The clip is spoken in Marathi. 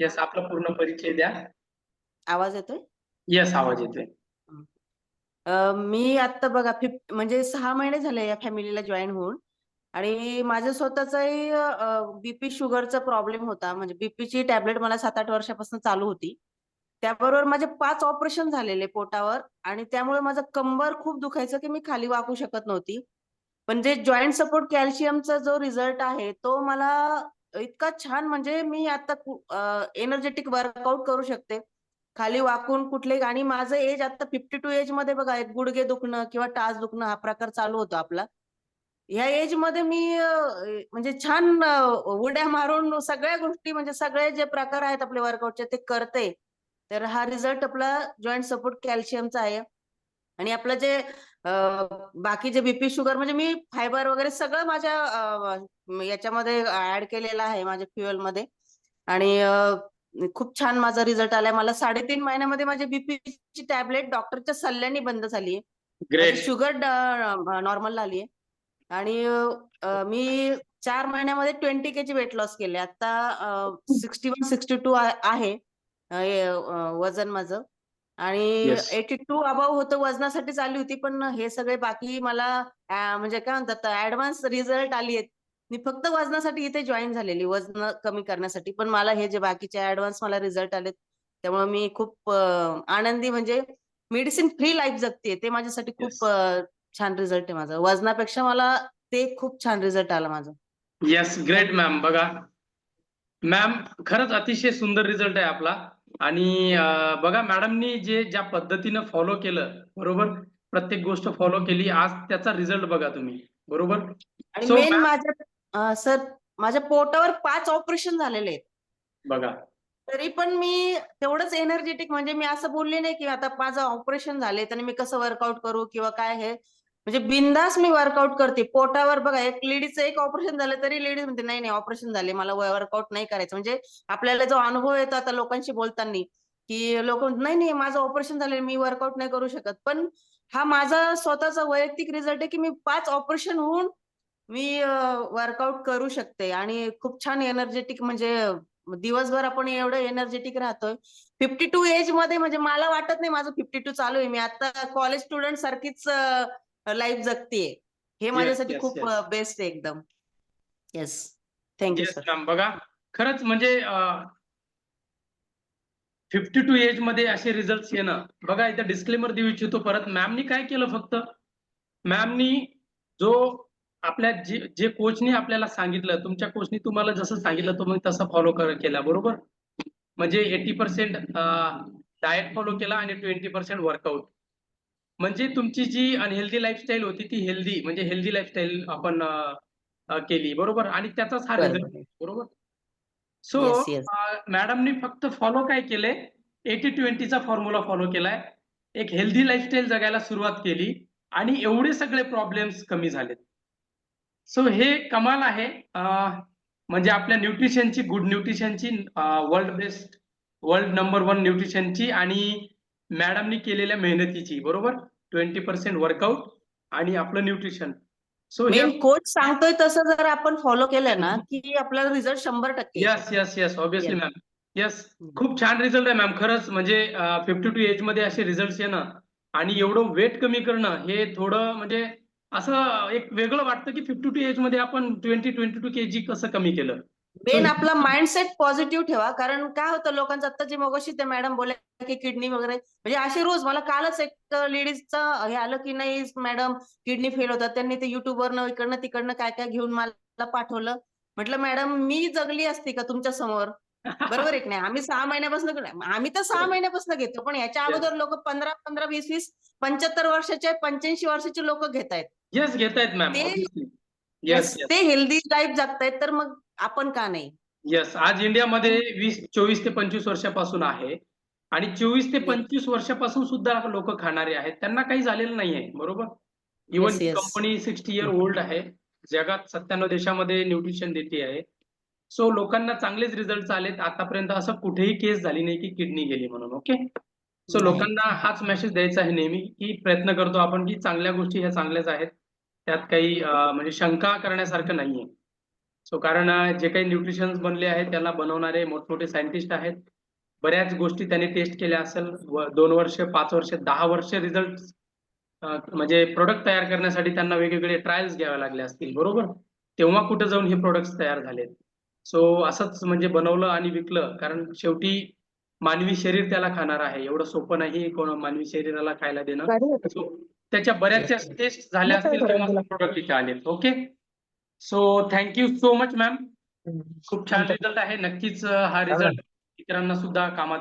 येस आपला पूर्ण परिचय द्या. आवाज येतोय? येस आवाज येतोय. मी आता बघा फिफ्ट म्हणजे सहा महिने झाले या फॅमिलीला जॉईन होऊन. आणि माझं स्वतःचाही बीपी शुगरचा प्रॉब्लेम होता. म्हणजे बीपीची टॅबलेट मला सात आठ वर्षापासून चालू होती. त्याबरोबर माझे पाच ऑपरेशन झालेले पोटावर. आणि त्यामुळे माझं कंबर खूप दुखायचं की मी खाली वाकू शकत नव्हती. पण जे जॉईंट सपोर्ट कॅल्शियमचा जो रिझल्ट आहे तो मला इतका छान म्हणजे मी आता एनर्जेटिक वर्कआउट करू शकते. खाली वाकून कुठले आणि माझं एज आता फिफ्टी टू एजमध्ये बघा एक गुडघे दुखणं किंवा टाच दुखणं हा प्रकार चालू होतो आपला. ह्या एजमध्ये मी म्हणजे छान उड्या मारून सगळ्या गोष्टी म्हणजे सगळे जे प्रकार आहेत आपले वर्कआउटचे ते करते. तर हा रिझल्ट आपला जॉईंट सपोर्ट कॅल्शियमचा आहे. आणि आपलं जे अं, बाकी जे बीपी शुगर म्हणजे मी फायबर वगैरे सगळं माझ्या याच्यामध्ये ऍड केलेलं आहे माझ्या फ्युएलमध्ये. आणि खूप छान माझा रिझल्ट आलाय. मला साडेतीन महिन्यामध्ये माझी बीपीची टॅबलेट डॉक्टरच्या सल्ल्याने बंद झाली शुगर नॉर्मल झाली आणि मी चार महिन्यामध्ये ट्वेंटी के ची वेट लॉस केले. आता सिक्स्टी वन सिक्स्टी टू आहे वजन माझं. आणि. एटी टू अबाव होतं वजनासाठी चालली होती पण हे सगळे बाकी मला अं, म्हणजे काय म्हणतात ऍडव्हान्स रिझल्ट आली आहेत. मी फक्त वजनासाठी इथे जॉईन झालेली वजन कमी करण्यासाठी. पण मला हे जे बाकीचे ऍडव्हान्स मला रिझल्ट आलेत त्यामुळे मी खूप अं, आनंदी म्हणजे मेडिसिन फ्री लाईफ जगते ते माझ्यासाठी. खूप अं, छान रिझल्ट आहे माझा. वजनापेक्षा मला ते खूप छान रिझल्ट आला माझा. येस ग्रेट मॅम बघा. मॅम खरंच अतिशय सुंदर रिझल्ट आहे आपला. आणि बघा मॅडमनी जे ज्या पद्धतीनं फॉलो केलं बरोबर? प्रत्येक गोष्ट फॉलो केली आज त्याचा रिझल्ट बघा तुम्ही बरोबर? So, माझ्या सर माझ्या पोटावर पाच ऑपरेशन झालेले आहेत. बघा. तरी पण मी तेवढंच एनर्जेटिक म्हणजे मी असं बोलले नाही की आता माझं ऑपरेशन झाले तर मी कसं वर्कआउट करू किंवा काय हे. म्हणजे बिंदास मी वर्कआउट करते. पोटावर बघा एक लेडीजचं एक ऑपरेशन झालं तरी लेडीज म्हणते नाही नाही ऑपरेशन झाले. मला वर्कआउट नाही करायचं. म्हणजे आपल्याला जो अनुभव येतो आता लोकांशी बोलताना की लोक नाही नाही माझं ऑपरेशन झालं मी वर्कआउट नाही करू शकत. पण हा माझा स्वतःचा वैयक्तिक रिझल्ट आहे की मी पाच ऑपरेशन होऊन मी वर्कआउट करू शकते. आणि खूप छान एनर्जेटिक म्हणजे दिवसभर आपण एवढं एनर्जेटिक राहतोय. फिफ्टी टू एजमध्ये म्हणजे मला वाटत नाही माझं फिफ्टी टू चालू आहे. मी आता कॉलेज स्टुडंट सारखीच लाईफ जगतेय. हे माझ्यासाठी yes, खूप yes. बेस्ट आहे एकदम. येस थँक्यू सर बघा खरंच म्हणजे फिफ्टी टू एजमध्ये असे रिझल्ट येणं. बघा इथं डिस्क्लेमर देऊ इच्छितो परत. मॅमनी काय केलं फक्त? मॅमनी जो आपल्या जे जे कोचनी आपल्याला सांगितलं तुमच्या कोचनी तुम्हाला जसं सांगितलं तुम्ही तसं फॉलो केला. बरोबर? म्हणजे एटी पर्सेंट डाएट फॉलो केला आणि ट्वेंटी पर्सेंट वर्कआउट म्हणजे तुमची जी अनहेल्दी लाईफस्टाईल होती ती हेल्दी म्हणजे हेल्दी लाईफस्टाईल आपण केली बरोबर? आणि त्याचाच हा बरोबर. रिझल्ट बरोबर? सो. मॅडमनी फक्त फॉलो काय केलंय? एटी ट्वेंटीचा फॉर्म्युला फॉलो केलाय. एक हेल्दी लाईफस्टाईल जगायला सुरुवात केली आणि एवढे सगळे प्रॉब्लेम्स कमी झालेत. सो हे कमाल आहे. म्हणजे आपल्या न्यूट्रिशनची good न्यूट्रिशनची world best world number one न्यूट्रिशनची आणि मॅडमनी केलेल्या मेहनतीची बरोबर? ट्वेंटी पर्सेंट वर्कआउट आणि आपलं न्यूट्रिशन सो मेन कोच सांगतोय तसं जर आपण फॉलो केलं ना की आपल्याला रिझल्ट शंभर टक्के. Yes yes yes obviously. Ma'am yes. खूप छान रिझल्ट आहे मॅम खरंच म्हणजे फिफ्टी टू एजमध्ये असे रिझल्ट येणं आणि एवढं वेट कमी करणं हे थोडं म्हणजे असं एक वेगळं वाटतं की फिफ्टी टू एजमध्ये आपण twenty twenty two K G कसं कमी केलं मेन आपला माइंडसेट पॉझिटिव्ह ठेवा. कारण काय होतं लोकांचं आता जे मगाशी ते मॅडम बोलल्या की किडनी वगैरे. म्हणजे असे रोज मला कालच एक लेडीजचं हे आलं की नाही मॅडम किडनी फेल होतात. त्यांनी ते युट्यूबवरनं इकडनं तिकडनं काय काय घेऊन मला पाठवलं. म्हटलं मॅडम मी जगली असती का तुमच्यासमोर? बरोबर आहे की नाही. आम्ही सहा महिन्यापासून आम्ही तर सहा महिन्यापासून घेतो. पण याच्या अगोदर लोक पंधरा पंधरा वीस वीस पंच्याहत्तर वर्षाचे पंच्याऐंशी वर्षाचे लोक घेत आहेत येस घेतायत मॅम ते- ऑब्विसली येस ते हेल्दी लाईफ जगतायत तर मग आपण का नाही? येस आज इंडियामध्ये वीस चोवीस ते पंचवीस वर्षापासून आहे. आणि चोवीस ते. पंचवीस वर्षापासून सुद्धा लोक खाणारे आहेत. त्यांना काही झालेलं नाहीये बरोबर? Even. Company sixty year old आहे. जगात सत्त्याण्णव देशामध्ये न्यूट्रिशन देते आहे. सो लोकांना चांगलेच रिझल्ट आलेत आतापर्यंत असं कुठेही केस झाली नाही की किडनी गेली म्हणून ओके सो. लोकांना हाच मेसेज द्यायचा आहे नेहमी की प्रयत्न करतो आपण की चांगल्या गोष्टी ह्या चांगल्याच आहेत. त्यात काही म्हणजे शंका करण्यासारखं नाहीये. सो कारण जे काही न्यूट्रिशन्स बनले आहेत त्याला बनवणारे मोठमोठे सायंटिस्ट आहेत. बऱ्याच गोष्टी त्यांनी टेस्ट केल्या असेल व दोन वर्ष पाच वर्ष दहा वर्ष रिझल्ट म्हणजे प्रोडक्ट तयार करण्यासाठी त्यांना वेगवेगळे ट्रायल्स घ्यावे लागले असतील बरोबर? तेव्हा कुठे जाऊन हे प्रोडक्ट्स तयार झालेत? सो असंच म्हणजे बनवलं आणि विकलं कारण शेवटी मानवी शरीर त्याला खाणार आहे. एवढं सोपं नाही कोण मानवी शरीराला खायला देणं. So, त्याच्या बऱ्याचशा टेस्ट झाल्या असतील तेव्हा प्रोडक्ट इथे आलेत okay so thank you so much ma'am खूप छान रिझल्ट आहे. नक्कीच हा रिझल्ट इतरांना सुद्धा कामात